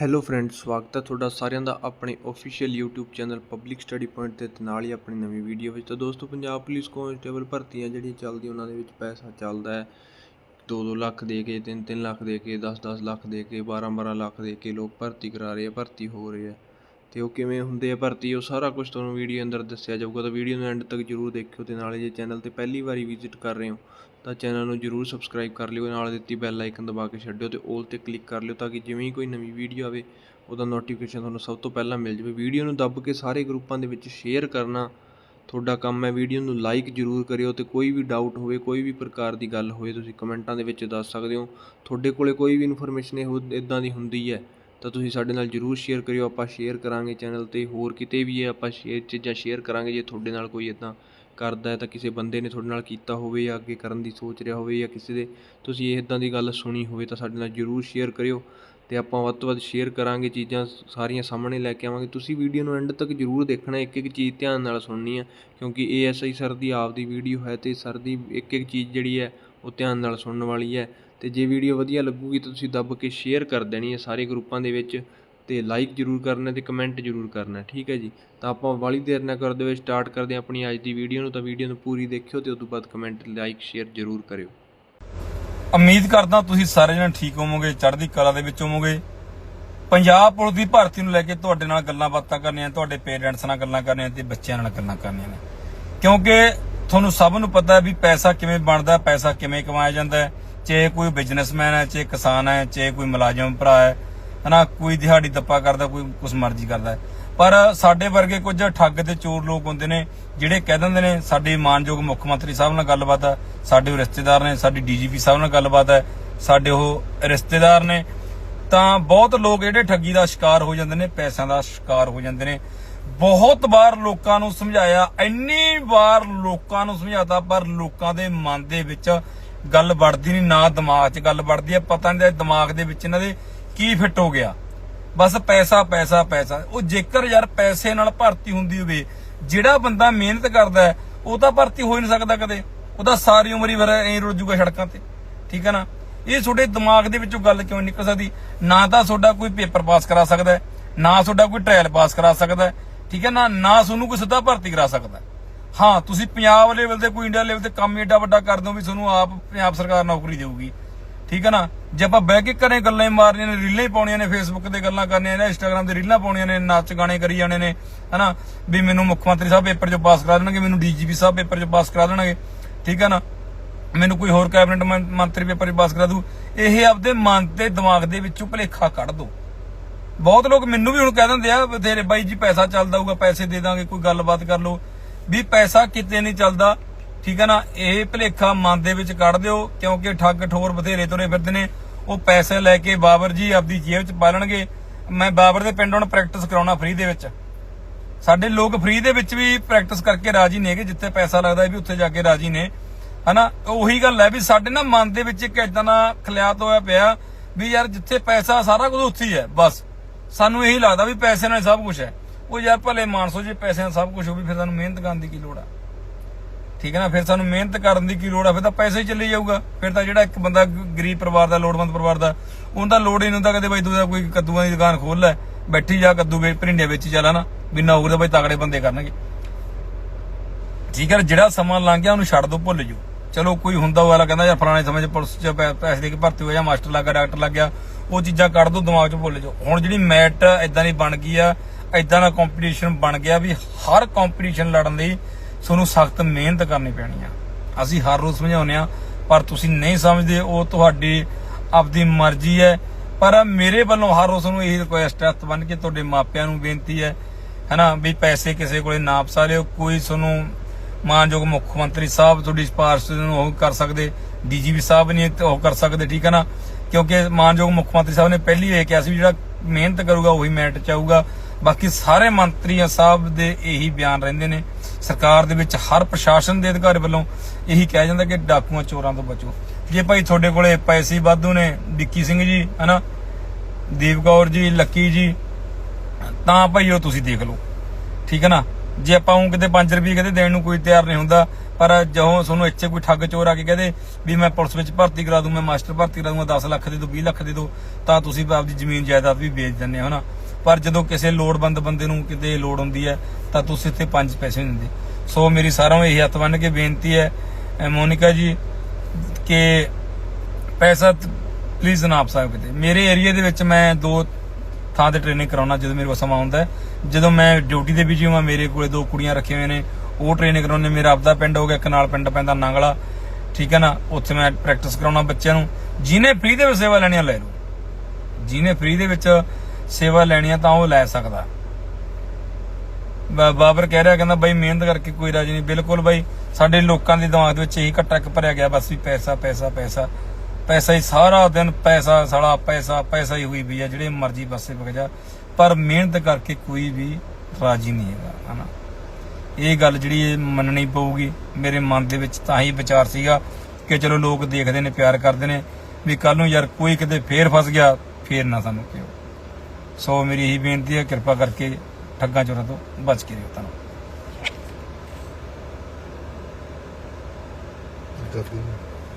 Hello friend ਸਵਾਗਤ ਹੈ ਤੁਹਾਡਾ ਸਾਰਿਆਂ ਦਾ ਆਪਣੇ official YouTube channel public study point ਤੇ ਨਾਲ ਹੀ ਆਪਣੀ ਨਵੀਂ ਵੀਡੀਓ ਵਿੱਚ। ਤਾਂ ਦੋਸਤੋ, ਪੰਜਾਬ ਪੁਲਿਸ ਕਾਂਸਟੇਬਲ ਭਰਤੀਆਂ ਜਿਹੜੀਆਂ ਚੱਲਦੀਆਂ, ਉਹਨਾਂ ਦੇ ਵਿੱਚ ਪੈਸਾ ਚੱਲਦਾ ਹੈ। 2-2 ਲੱਖ ਦੇ ਕੇ 3-3 ਲੱਖ ਦੇ ਕੇ 10-10 ਲੱਖ ਦੇ ਕੇ 12-12 ਲੱਖ ਦੇ ਕੇ ਲੋਕ ਭਰਤੀ ਕਰਾ ਰਹੇ ਆ, ਭਰਤੀ ਹੋ ਰਹੇ ਆ। ਅਤੇ ਉਹ ਕਿਵੇਂ ਹੁੰਦੇ ਆ ਭਰਤੀ, ਉਹ ਸਾਰਾ ਕੁਛ ਤੁਹਾਨੂੰ ਵੀਡੀਓ ਅੰਦਰ ਦੱਸਿਆ ਜਾਊਗਾ, ਤਾਂ ਵੀਡੀਓ ਨੂੰ ਐਂਡ ਤੱਕ ਜਰੂਰ ਦੇਖਿਓ ਅਤੇ ਨਾਲੇ ਜੇ ਚੈਨਲ ਤੇ ਪਹਿਲੀ ਵਾਰੀ ਵਿਜ਼ਿਟ ਕਰ ਰਹੇ ਹੋ, ਤਾਂ ਚੈਨਲ ਨੂੰ ਜਰੂਰ ਸਬਸਕ੍ਰਾਈਬ ਕਰ ਲਿਓ, ਨਾਲ ਦਿੱਤੀ ਬੈਲ ਆਈਕਨ ਦਬਾ ਕੇ ਛੱਡਿਓ ਅਤੇ 올 ਤੇ ਕਲਿੱਕ ਕਰ ਲਿਓ ਤਾਂ ਕਿ ਜਿਵੇਂ ਹੀ ਕੋਈ ਨਵੀਂ ਵੀਡੀਓ ਆਵੇ, ਉਹਦਾ ਨੋਟੀਫਿਕੇਸ਼ਨ ਤੁਹਾਨੂੰ ਸਭ ਤੋਂ ਪਹਿਲਾਂ ਮਿਲ ਜਾਵੇ। ਵੀਡੀਓ ਨੂੰ ਦੱਬ ਕੇ ਸਾਰੇ ਗਰੁੱਪਾਂ ਦੇ ਵਿੱਚ ਸ਼ੇਅਰ ਕਰਨਾ ਤੁਹਾਡਾ ਕੰਮ ਹੈ, ਵੀਡੀਓ ਨੂੰ ਲਾਈਕ ਜਰੂਰ ਕਰਿਓ ਤੇ ਕੋਈ ਵੀ ਡਾਊਟ ਹੋਵੇ, ਕੋਈ ਵੀ ਪ੍ਰਕਾਰ ਦੀ ਗੱਲ ਹੋਵੇ, ਤੁਸੀਂ ਕਮੈਂਟਾਂ ਦੇ ਵਿੱਚ ਦੱਸ ਸਕਦੇ ਹੋ। ਤੁਹਾਡੇ ਕੋਲੇ ਕੋਈ ਵੀ ਇਨਫੋਰਮੇਸ਼ਨ ਇਹੋ ਇਦਾਂ ਦੀ ਹੁੰਦੀ ਹੈ। ਤਾਂ ਤੁਸੀਂ ਸਾਡੇ ਨਾਲ ਜਰੂਰ ਸ਼ੇਅਰ ਕਰਿਓ, ਆਪਾਂ ਸ਼ੇਅਰ ਕਰਾਂਗੇ ਚੈਨਲ ਤੇ, ਹੋਰ ਕਿਤੇ ਵੀ ਹੈ ਆਪਾਂ ਸ਼ੇਅਰ ਚੀਜ਼ਾਂ ਸ਼ੇਅਰ ਕਰਾਂਗੇ, ਜੇ ਤੁਹਾਡੇ ਨਾਲ ਕੋਈ ਇਦਾਂ ਕਰਦਾ ਹੈ ਤਾਂ ਕਿਸੇ ਬੰਦੇ ਨੇ ਤੁਹਾਡੇ ਨਾਲ ਕੀਤਾ ਹੋਵੇ ਜਾਂ ਅੱਗੇ ਕਰਨ ਦੀ ਸੋਚ ਰਿਹਾ ਹੋਵੇ ਜਾਂ ਕਿਸੇ ਦੇ, ਤੁਸੀਂ ਇਦਾਂ ਦੀ ਗੱਲ ਸੁਣੀ ਹੋਵੇ ਤਾਂ ਸਾਡੇ ਨਾਲ ਜਰੂਰ ਸ਼ੇਅਰ ਕਰਿਓ ਤੇ ਆਪਾਂ ਵੱਧ ਤੋਂ ਵੱਧ ਸ਼ੇਅਰ ਕਰਾਂਗੇ ਚੀਜ਼ਾਂ ਸਾਰੀਆਂ ਸਾਹਮਣੇ ਲੈ ਕੇ ਆਵਾਂਗੇ। ਤੁਸੀਂ ਵੀਡੀਓ ਨੂੰ ਐਂਡ ਤੱਕ ਜਰੂਰ ਦੇਖਣਾ ਇੱਕ ਇੱਕ ਚੀਜ਼ ਧਿਆਨ ਨਾਲ ਸੁਣਨੀ ਹੈ, ਕਿਉਂਕਿ ਏਐਸਆਈ ਸਰ ਦੀ ਆਪਦੀ ਵੀਡੀਓ ਹੈ ਤੇ ਸਰ ਦੀ ਇੱਕ ਇੱਕ ਚੀਜ਼ ਜਿਹੜੀ ਹੈ ਉਹ ਧਿਆਨ ਨਾਲ ਸੁਣਨ ਵਾਲੀ ਹੈ। ਅਤੇ ਜੇ ਵੀਡੀਓ ਵਧੀਆ ਲੱਗੂਗੀ ਤਾਂ ਤੁਸੀਂ ਦੱਬ ਕੇ ਸ਼ੇਅਰ ਕਰ ਦੇਣੀ ਹੈ ਸਾਰੇ ਗਰੁੱਪਾਂ ਦੇ ਵਿੱਚ ਅਤੇ ਲਾਈਕ ਜਰੂਰ ਕਰਨਾ ਅਤੇ ਕਮੈਂਟ ਜਰੂਰ ਕਰਨਾ, ਠੀਕ ਹੈ ਜੀ? ਤਾਂ ਆਪਾਂ ਵਾਲੀ ਦੇਰ ਨਾ ਕਰਦੇ ਹੋਏ ਸਟਾਰਟ ਕਰਦੇ ਹਾਂ ਆਪਣੀ ਅੱਜ ਦੀ ਵੀਡੀਓ ਨੂੰ, ਤਾਂ ਵੀਡੀਓ ਨੂੰ ਪੂਰੀ ਦੇਖਿਓ ਅਤੇ ਉਸ ਤੋਂ ਬਾਅਦ ਕਮੈਂਟ ਲਾਈਕ ਸ਼ੇਅਰ ਜਰੂਰ ਕਰਿਓ। ਉਮੀਦ ਕਰਦਾ ਤੁਸੀਂ ਸਾਰੇ ਜਣੇ ਠੀਕ ਹੋਵੋਗੇ, ਚੜ੍ਹਦੀ ਕਲਾ ਦੇ ਵਿੱਚ ਹੋਵੋਗੇ। ਪੰਜਾਬ ਪੁਲਿਸ ਦੀ ਭਰਤੀ ਨੂੰ ਲੈ ਕੇ ਤੁਹਾਡੇ ਨਾਲ ਗੱਲਾਂ ਬਾਤਾਂ ਕਰਨੀਆਂ, ਤੁਹਾਡੇ ਪੇਰੈਂਟਸ ਨਾਲ ਗੱਲਾਂ ਕਰਨੀਆਂ ਤੇ ਬੱਚਿਆਂ ਨਾਲ ਗੱਲਾਂ ਕਰਨੀਆਂ ਨੇ। ਕਿਉਂਕਿ ਤੁਹਾਨੂੰ ਸਭ ਨੂੰ ਪਤਾ ਹੈ ਵੀ ਪੈਸਾ ਕਿਵੇਂ ਬਣਦਾ, ਪੈਸਾ ਕਿਵੇਂ ਕਮਾਇਆ ਜਾਂਦਾ ਹੈ। ਚਾਹੇ ਕੋਈ ਬਿਜ਼ਨਸਮੈਨ ਹੈ, ਚਾਹੇ ਕਿਸਾਨ ਹੈ, ਚਾਹੇ ਕੋਈ ਮੁਲਾਜ਼ਮ ਭਰਾ ਹੈ ਹਨਾ ਕੋਈ ਦਿਹਾੜੀ ਦੱਪਾ ਕਰਦਾ, ਕੋਈ ਕੁਛ ਮਰਜ਼ੀ ਕਰਦਾ ਪਰ ਸਾਡੇ ਵਰਗੇ ਕੁਝ ਠੱਗ ਤੇ ਚੋਰ ਲੋਕ ਹੁੰਦੇ ਨੇ, ਜਿਹੜੇ ਕਹਿ ਦਿੰਦੇ ਨੇ, ਸਾਡੇ ਮਾਨਯੋਗ ਮੁੱਖ ਮੰਤਰੀ ਸਾਹਿਬ ਨਾਲ ਗੱਲਬਾਤ ਹੈ, ਸਾਡੇ ਉਹ ਰਿਸ਼ਤੇਦਾਰ ਨੇ, ਸਾਡੀ ਡੀਜੀਪੀ ਸਾਹਿਬ ਨਾਲ ਗੱਲਬਾਤ ਹੈ, ਸਾਡੇ ਉਹ ਰਿਸ਼ਤੇਦਾਰ ਨੇ, ਤਾਂ ਬਹੁਤ ਲੋਕ ਜਿਹੜੇ ਠੱਗੀ ਦਾ ਸ਼ਿਕਾਰ ਹੋ ਜਾਂਦੇ ਨੇ, ਪੈਸਿਆਂ ਦਾ ਸ਼ਿਕਾਰ ਹੋ ਜਾਂਦੇ ਨੇ। ਬਹੁਤ ਵਾਰ ਲੋਕਾਂ ਨੂੰ ਸਮਝਾਇਆ, ਇੰਨੀ ਵਾਰ ਲੋਕਾਂ ਨੂੰ ਸਮਝਾਤਾ, ਪਰ ਲੋਕਾਂ ਦੇ ਮਨ ਦੇ ਵਿੱਚ ਗੱਲ ਵੜਦੀ ਨਹੀਂ ਨਾ ਦਿਮਾਗ 'ਚ ਗੱਲ ਵੜਦੀ ਹੈ ਪਤਾ ਨਹੀਂ ਦਿਮਾਗ ਦੇ ਵਿੱਚ ਇਹਨਾਂ ਦੇ ਕੀ ਫਿੱਟ ਹੋ ਗਿਆ। ਬਸ ਪੈਸਾ ਪੈਸਾ ਪੈਸਾ। ਉਹ ਜੇਕਰ ਯਾਰ ਪੈਸੇ ਨਾਲ ਭਰਤੀ ਹੁੰਦੀ ਹੋਵੇ, ਜਿਹੜਾ ਬੰਦਾ ਮਿਹਨਤ ਕਰਦਾ ਉਹ ਤਾਂ ਭਰਤੀ ਹੋ ਹੀ ਨਹੀਂ ਸਕਦਾ ਕਦੇ। ਉਹਦਾ ਸਾਰੀ ਉਮਰ ਹੀ ਫਿਰ ਐਂ ਰੁੱਲ ਜੂਗਾ ਸੜਕਾਂ ਤੇ। ਠੀਕ ਹੈ ਨਾ? ਇਹ ਤੁਹਾਡੇ ਦਿਮਾਗ ਦੇ ਵਿੱਚੋਂ ਗੱਲ ਕਿਉਂ ਨਿਕਲ ਸਕਦੀ? ਨਾ ਤਾਂ ਤੁਹਾਡਾ ਕੋਈ ਪੇਪਰ ਪਾਸ ਕਰਾ ਸਕਦਾ ਨਾ ਤੁਹਾਡਾ ਕੋਈ ਟ੍ਰਾਇਲ ਪਾਸ ਕਰਾ ਸਕਦਾ ਠੀਕ ਹੈ ਨਾ? ਨਾ ਤੁਹਾਨੂੰ ਕੋਈ ਸਿੱਧਾ ਭਰਤੀ ਕਰਾ ਸਕਦਾ ਹਾਂ, ਤੁਸੀਂ ਪੰਜਾਬ ਲੈਵਲ ਤੇ ਕੋਈ ਇੰਡੀਆ ਲੈਵਲ ਤੇ ਕੰਮ ਏਡਾ ਵੱਡਾ ਕਰ ਦਿਓ ਵੀ ਤੁਹਾਨੂੰ ਆਪ ਪੰਜਾਬ ਸਰਕਾਰ ਨੌਕਰੀ ਦੇਊਗੀ। ਠੀਕ ਹੈ ਨਾ? ਜੇ ਆਪਾਂ ਬਹਿ ਕੇ ਘਰੇ ਗੱਲਾਂ ਹੀ ਮਾਰਨੀਆਂ ਨੇ, ਰੀਲਾਂ ਹੀ ਪਾਉਣੀਆਂ ਨੇ ਫੇਸਬੁੱਕ ਤੇ ਗੱਲਾਂ ਕਰਨੀਆਂ ਨੇ ਇੰਸਟਾਗ੍ਰam ਤੇ ਰੀਲਾਂ ਪਾਉਣੀਆਂ ਨੇ, ਨਾਚ ਗਾਣੇ ਕਰੀ ਜਾਣੇ ਨੇ, ਹਨਾ? ਵੀ ਮੈਨੂੰ ਮੁੱਖ ਮੰਤਰੀ ਸਾਹਿਬ ਪੇਪਰ ਚ ਪਾਸ ਕਰਾ ਦੇਣਗੇ, ਮੈਨੂੰ ਡੀਜੀਪੀ ਸਾਹਿਬ ਪੇਪਰ ਚ ਪਾਸ ਕਰਾ ਦੇਣਗੇ। ਠੀਕ ਹੈ ਨਾ? ਮੈਨੂੰ ਕੋਈ ਹੋਰ ਕੈਬਨਿਟ ਮੰਤਰੀ ਪੇਪਰ 'ਚ ਪਾਸ ਕਰਾ ਦੂ। ਇਹ ਆਪਦੇ ਮਨ ਤੇ ਦਿਮਾਗ ਦੇ ਵਿੱਚੋਂ ਭੁਲੇਖਾ ਕੱਢ ਦੋ। ਬਹੁਤ ਲੋਕ ਮੈਨੂੰ ਵੀ ਹੁਣ ਕਹਿ ਦਿੰਦੇ ਆ ਤੇਰੇ ਬਾਈ ਜੀ ਪੈਸਾ ਚੱਲਦਾ ਹੋਊਗਾ, ਪੈਸੇ ਦੇ ਦਾਂਗੇ, ਕੋਈ ਗੱਲਬਾਤ ਕਰ ਲਓ। ਵੀ ਪੈਸਾ ਕਿਤੇ ਨਹੀਂ ਚੱਲਦਾ। ਠੀਕ ਹੈ ਨਾ? ਇਹ ਭਲੇਖਾ ਮਨ ਦੇ ਵਿੱਚ ਕੱਢ ਦਿਓ, ਕਿਉਂਕਿ ਠੱਗ ਠੋਰ ਬਥੇਰੇ ਤੁਰੇ ਫਿਰਦੇ ਨੇ। ਉਹ ਪੈਸੇ ਲੈ ਕੇ ਬਾਬਰ ਜੀ ਆਪਦੀ ਜੇਬ 'ਚ ਪਾ ਲੈਣਗੇ। ਮੈਂ ਬਾਬਰ ਦੇ ਪਿੰਡ ਹੁਣ ਪ੍ਰੈਕਟਿਸ ਕਰਾਉਣਾ ਫ੍ਰੀ ਦੇ ਵਿੱਚ। ਸਾਡੇ ਲੋਕ ਫ੍ਰੀ ਦੇ ਵਿੱਚ ਵੀ ਪ੍ਰੈਕਟਿਸ ਕਰਕੇ ਰਾਜੀ ਨੇਗੇ ਜਿੱਥੇ ਪੈਸਾ ਲੱਗਦਾ ਵੀ ਉੱਥੇ ਜਾ ਕੇ ਰਾਜੀ ਨੇ। ਹਨਾ? ਉਹੀ ਗੱਲ ਹੈ ਵੀ ਸਾਡੇ ਨਾ ਮਨ ਦੇ ਵਿੱਚ ਇੱਕ ਇਦਾਂ ਦਾ ਖਲਿਆਤ ਹੋਇਆ ਪਿਆ ਵੀ ਯਾਰ ਜਿੱਥੇ ਪੈਸਾ ਸਾਰਾ ਕੁਝ ਉੱਥੇ ਹੀ ਹੈ, ਬਸ। ਸਾਨੂੰ ਇਹੀ ਲੱਗਦਾ ਵੀ ਪੈਸੇ ਨਾਲ ਸਭ ਕੁਝ ਹੈ। ਉਹ ਯਾਰ ਭਲੇ ਮਾਨਸੋ ਜੇ ਪੈਸਿਆਂ ਸਭ ਕੁਝ ਹੋ ਵੀ ਫਿਰ ਸਾਨੂੰ ਮਿਹਨਤ ਕਰਨ ਦੀ ਕੀ ਲੋੜ ਆ? ਠੀਕ ਹੈ ਨਾ? ਫਿਰ ਸਾਨੂੰ ਮਿਹਨਤ ਕਰਨ ਦੀ ਕੀ ਲੋੜ ਆ? ਫਿਰ ਤਾਂ ਪੈਸੇ ਹੀ ਚੱਲੀ ਜਾਊਗਾ। ਫਿਰ ਤਾਂ ਜਿਹੜਾ ਇੱਕ ਬੰਦਾ ਗਰੀਬ ਪਰਿਵਾਰ ਦਾ, ਲੋੜਵੰਦ ਪਰਿਵਾਰ ਦਾ ਉਹਦਾ ਲੋੜ ਹੀ ਨਹੀਂ ਹੁੰਦਾ ਕਦੇ ਬਾਈ ਤੂੰ ਕੋਈ ਕੱਦੂਆਂ ਦੀ ਦੁਕਾਨ ਖੋਲ ਲੈ, ਬੈਠੀ ਜਾ ਕੱਦੂ ਵੇ ਭਰਿੰਡੇ ਵਿੱਚ ਚੱਲ ਨਾ ਵੀ ਨੌਕਰੀ ਤਾਂ ਬਾਈ ਤਗੜੇ ਬੰਦੇ ਕਰਨਗੇ। ਠੀਕ ਹੈ ਜਿਹੜਾ ਸਮਾਂ ਲੰਘ ਗਿਆ, ਉਹਨੂੰ ਛੱਡ ਦੋ, ਭੁੱਲ ਜਾਓ। ਚਲੋ, ਕੋਈ ਹੁੰਦਾ ਵਾਲਾ ਕਹਿੰਦਾ, ਯਾਰ, ਫਲਾਣੇ ਸਮੇਂ 'ਚ ਪੁਲਿਸ 'ਚ ਪੈਸੇ ਦੇ ਕੇ ਭਰਤੀ ਹੋ ਜਾ ਮਾਸਟਰ ਲੱਗਾ, ਡਾਕਟਰ ਲੱਗ ਗਿਆ। ਉਹ ਚੀਜ਼ਾਂ ਕੱਢ ਦੋ, ਦਿਮਾਗ ਚ ਭੁੱਲ ਜਾਓ। ਹੁਣ ਜਿਹੜੀ ਮੈਟ ਇਦਾਂ ਦੀ ਬਣ ਗਈ ਆ ਇਦਾਂ ਦਾ ਕੰਪੀਟੀਸ਼ਨ ਬਣ ਗਿਆ ਵੀ ਹਰ ਕੰਪੀਟੀਸ਼ਨ ਲੜਨ ਲਈ ਤੁਹਾਨੂੰ ਸਖਤ ਮਿਹਨਤ ਕਰਨੀ ਪੈਣੀ ਆ। ਅਸੀਂ ਹਰ ਰੋਜ਼ ਸਮਝਾਉਂਦੇ ਆ ਪਰ ਤੁਸੀਂ ਨਹੀਂ ਸਮਝਦੇ, ਉਹ ਤੁਹਾਡੀ ਆਪਦੀ ਮਰਜ਼ੀ ਹੈ। ਪਰ ਮੇਰੇ ਵੱਲੋਂ ਹਰ ਰੋਜ਼ ਨੂੰ ਇਹੀ ਰਿਕੁਐਸਟ ਹੈ ਹੱਥ ਕੇ ਤੁਹਾਡੇ ਮਾਪਿਆਂ ਨੂੰ ਬੇਨਤੀ ਹੈ, ਹਨਾ, ਵੀ ਪੈਸੇ ਕਿਸੇ ਕੋਲੇ ਨਾ ਫਸਾ ਲਿਓ, ਕੋਈ ਤੁਹਾਨੂੰ ਮਾਨਯੋਗ ਮੁੱਖ ਮੰਤਰੀ ਸਾਹਿਬ ਤੁਹਾਡੀ ਸਿਫਾਰਿਸ਼ ਨੂੰ ਉਹ ਕਰ ਸਕਦੇ, ਡੀਜੀਪੀ ਸਾਹਿਬ ਨਹੀਂ ਉਹ ਕਰ ਸਕਦੇ, ਠੀਕ ਹੈ ਨਾ? ਕਿਉਂਕਿ ਮਾਨਯੋਗ ਮੁੱਖ ਮੰਤਰੀ ਸਾਹਿਬ ਨੇ ਪਹਿਲੀ ਇਹ ਕਿਹਾ ਸੀ ਜਿਹੜਾ ਮਿਹਨਤ ਕਰੂਗਾ, ਉਹੀ ਮੈਰਿਟ ਚ ਬਾਕੀ ਸਾਰੇ ਮੰਤਰੀਆਂ ਸਾਹਿਬ ਦੇ ਇਹੀ ਬਿਆਨ ਰਹਿੰਦੇ ਨੇ। ਸਰਕਾਰ ਦੇ ਵਿੱਚ ਹਰ ਪ੍ਰਸ਼ਾਸਨ ਦੇ ਅਧਿਕਾਰੀ ਵੱਲੋਂ ਇਹੀ ਕਿਹਾ ਜਾਂਦਾ ਕਿ ਡਾਕੂਆਂ ਚੋਰਾਂ ਤੋਂ ਬਚੋ। ਜੇ ਭਾਈ ਤੁਹਾਡੇ ਕੋਲੇ ਪੈਸੇ ਵਾਧੂ ਨੇ, ਵਿੱਕੀ ਸਿੰਘ ਜੀ, ਹਨਾ? ਦੀਪ ਕੌਰ ਜੀ, ਲੱਕੀ ਜੀ, ਤਾਂ ਭਾਈ ਉਹ ਤੁਸੀਂ ਦੇਖ ਲਓ। ਠੀਕ ਹੈ ਨਾ? ਜੇ ਆਪਾਂ ਉਹ ਕਿਤੇ 5 ਰੁਪਏ ਕਿਤੇ ਦੇਣ ਨੂੰ ਕੋਈ ਤਿਆਰ ਨਹੀਂ ਹੁੰਦਾ, ਪਰ ਜਦੋਂ ਤੁਹਾਨੂੰ ਇੱਥੇ ਕੋਈ ਠੱਗ ਚੋਰ ਆ ਕੇ ਕਹਦੇ ਵੀ ਮੈਂ ਪੁਲਿਸ ਵਿੱਚ ਭਰਤੀ ਕਰਾ ਦੂੰ, ਮੈਂ ਮਾਸਟਰ ਭਰਤੀ ਕਰਾ ਦੂੰਗਾ 10 ਲੱਖ ਦੇ ਦੋ 20 ਲੱਖ ਦੇ ਦੋ, ਤਾਂ ਤੁਸੀਂ ਆਪਦੀ ਜ਼ਮੀਨ ਜਾਇਦਾਦ ਵੀ ਵੇਚ ਦਿੰਦੇ ਹੋ ਨਾ ਪਰ ਜਦੋਂ ਕਿਸੇ ਲੋੜਵੰਦ ਬੰਦੇ ਨੂੰ ਕਿਤੇ ਲੋੜ ਹੁੰਦੀ ਹੈ, ਤਾਂ ਤੁਸੀਂ ਇੱਥੇ 5 ਪੈਸੇ ਨਹੀਂ ਦਿੰਦੇ। ਸੋ ਮੇਰੀ ਸਾਰਿਆਂ ਨੂੰ ਇਹ ਹੱਥ ਬੰਨ ਕੇ ਬੇਨਤੀ ਹੈ, ਅਹ ਮੋਨਿਕਾ ਜੀ, ਕਿ ਪੈਸਾ ਪਲੀਜ਼ ਨਾ ਆਪ ਸਾਹਿਬ ਕਿਤੇ। ਮੇਰੇ ਏਰੀਆ ਦੇ ਵਿੱਚ ਮੈਂ ਦੋ ਥਾਂ ਤੇ ਟ੍ਰੇਨਿੰਗ ਕਰਾਉਣਾ, ਜਦੋਂ ਮੇਰੇ ਕੋਲ ਸਮਾਂ ਹੁੰਦਾ ਜਦੋਂ ਮੈਂ ਡਿਊਟੀ ਦੇ ਵੀ ਜਿਵਾਂ ਮੇਰੇ ਕੋਲੇ ਦੋ ਕੁੜੀਆਂ ਰੱਖੀਆਂ ਹੋਈਆਂ ਨੇ, ਉਹ ਟ੍ਰੇਨਿੰਗ ਕਰਾਉਣੇ ਮੇਰਾ ਆਪਦਾ ਪਿੰਡ ਹੋ ਗਿਆ, ਇੱਕ ਨਾਲ ਪਿੰਡ ਪੈਂਦਾ ਨਾਂਗਲਾ। ਠੀਕ ਹੈ ਨਾ? ਉੱਥੇ ਮੈਂ ਪ੍ਰੈਕਟਿਸ ਕਰਾਉਣਾ ਬੱਚਿਆਂ ਨੂੰ। ਜਿਹਨੇ ਫ੍ਰੀ ਦੇ ਵਿੱਚ ਸੇਵਾ ਲੈਣੀ ਲੈ ਲਓ। ਜਿਹਨੇ ਫ੍ਰੀ ਦੇ ਵਿੱਚ ਸੇਵਾ ਲੈਣੀ ਆ ਤਾਂ ਉਹ ਲੈ ਸਕਦਾ। ਬਾਬਰ ਕਹਿ ਰਿਹਾ, ਕਹਿੰਦਾ ਬਾਈ ਮਿਹਨਤ ਕਰਕੇ ਕੋਈ ਰਾਜ ਨਹੀਂ। ਬਿਲਕੁਲ ਬਾਈ, ਸਾਡੇ ਲੋਕਾਂ ਦੇ ਦਿਮਾਗ ਦੇ ਵਿੱਚ ਇਹੀ ਘੱਟਾ ਇੱਕ ਭਰਿਆ ਗਿਆ, ਬਸ ਵੀ ਪੈਸਾ ਪੈਸਾ ਪੈਸਾ। ਪੈਸਾ ਹੀ ਸਾਰਾ ਦਿਨ ਪੈਸਾ ਸਾਲਾ, ਪੈਸਾ ਪੈਸਾ ਹੀ ਹੋਈ ਵੀ ਆ, ਜਿਹੜੇ ਮਰਜ਼ੀ ਪਾਸੇ ਵਗ ਜਾ। ਪਰ ਮਿਹਨਤ ਕਰਕੇ ਕੋਈ ਵੀ ਰਾਜੀ ਨਹੀਂ ਹੈਗਾ, ਹਨਾ। ਇਹ ਗੱਲ ਜਿਹੜੀ ਮੰਨਣੀ ਪਊਗੀ, ਮੇਰੇ ਮਨ ਦੇ ਵਿੱਚ ਤਾਂ ਹੀ ਵਿਚਾਰ ਸੀਗਾ ਕਿ ਚਲੋ ਲੋਕ ਦੇਖਦੇ ਨੇ, ਪਿਆਰ ਕਰਦੇ ਨੇ, ਵੀ ਕੱਲ ਨੂੰ ਯਾਰ ਕੋਈ ਕਿਤੇ ਫੇਰ ਫਸ ਗਿਆ, ਫੇਰ ਨਾ ਸਾਨੂੰ ਕਿਉਂ। ਸੋ ਮੇਰੀ ਇਹੀ ਬੇਨਤੀ ਹੈ, ਕਿਰਪਾ ਕਰਕੇ ਠੱਗਾਂ ਚੋਰਾਂ ਤੋਂ ਬਚ ਕੇ ਰਹੋ ਤੁਹਾਨੂੰ ਕਰਦੀ